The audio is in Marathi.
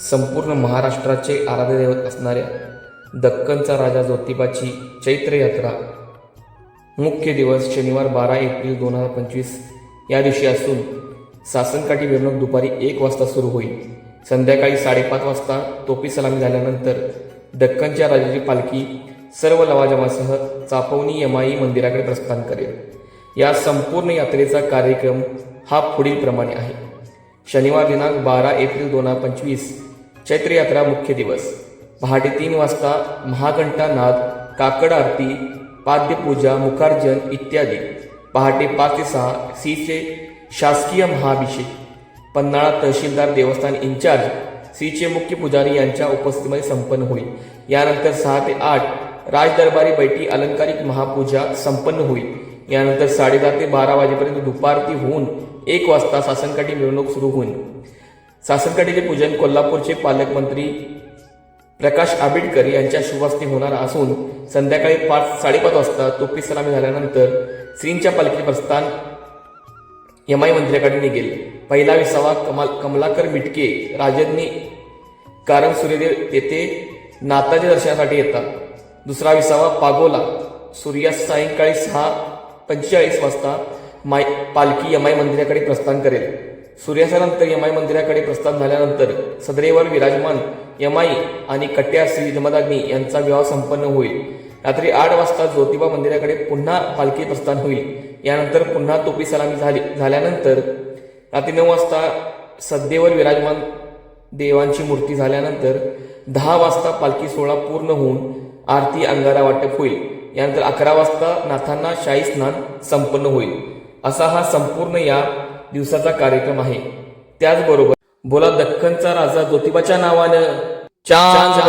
संपूर्ण महाराष्ट्राचे आराध्य दैवत असणाऱ्या दक्कनचा राजा ज्योतिबाची चैत्र यात्रा. मुख्य दिवस शनिवार बारा एप्रिल दोन हजार पंचवीस. या दिवशी असून सासनकाठी मिरवणूक दुपारी एक वाजता सुरू होईल. संध्याकाळी साडेपाच वाजता तोपी सलामी झाल्यानंतर दक्कनच्या राजाची पालखी सर्व लवाजमासह चापवणी यमाई मंदिराकडे प्रस्थान करेल. या संपूर्ण यात्रेचा कार्यक्रम हा पुढील प्रमाणे आहे. शनिवार दिनांक बारा एप्रिल दोन हजार पंचवीस. चैत्र यात्रा मुख्य दिवस. पहाटे तीन वाजता महाघंटा नाद काकड आरती पाद्यपूजा मुखार्जन इत्यादी. पहाटे पाच ते सहा सीचे शासकीय महाअभिषेक पन्हाळा तहसीलदार देवस्थान इन्चार्ज सीचे मुख्य पुजारी यांच्या उपस्थितीमध्ये संपन्न होईल. यानंतर सहा ते आठ राजदरबारी बैठी अलंकारिक महापूजा संपन्न होईल. यानंतर साडेदहा ते बारा वाजेपर्यंत दुपारती होऊन एक वाजता सासनकाठी मिरवणूक सुरू होईल. सासनकाठीचे पूजन कोल्हापूरचे पालकमंत्री प्रकाश आंबेडकर यांच्या शुभहस्ते होणार असून संध्याकाळी पाच साडेपाच वाजता तोपी सलामी झाल्यानंतर श्रींच्या पालखी प्रस्थान यमाई मंदिराकडे निघेल. पहिला विसावा कमाल कमलाकर मिटके राजन्नी कारण सूर्यदेव तेथे नाताच्या दर्शनासाठी येतात. दुसरा विसावा पागोला सूर्या सायंकाळी सहा पंचेचाळीस वाजता माय पालखी यमाई मंदिराकडे प्रस्थान करेल. सूर्यास्तानंतर यमाई मंदिराकडे प्रस्थान झाल्यानंतर सदरेवर विराजमान यमाई आणि कट्या श्री जमदाग्नी यांचा विवाह संपन्न होईल. रात्री आठ वाजता ज्योतिबा मंदिराकडे पुन्हा पालखी प्रस्थान होईल. यानंतर पुन्हा तोपी सलामी झाली झाल्यानंतर रात्री नऊ वाजता सद्देवर विराजमान देवांची मूर्ती झाल्यानंतर दहा वाजता पालखी सोहळा पूर्ण होऊन आरती अंगारा वाटप होईल. यानंतर अकरा वाजता नाथांना शाही स्नान संपन्न होईल. असा हा संपूर्ण या दिवसाचा कार्यक्रम आहे. त्याचबरोबर बोला दख्खनचा राजा ज्योतिबाच्या नावानं. चांग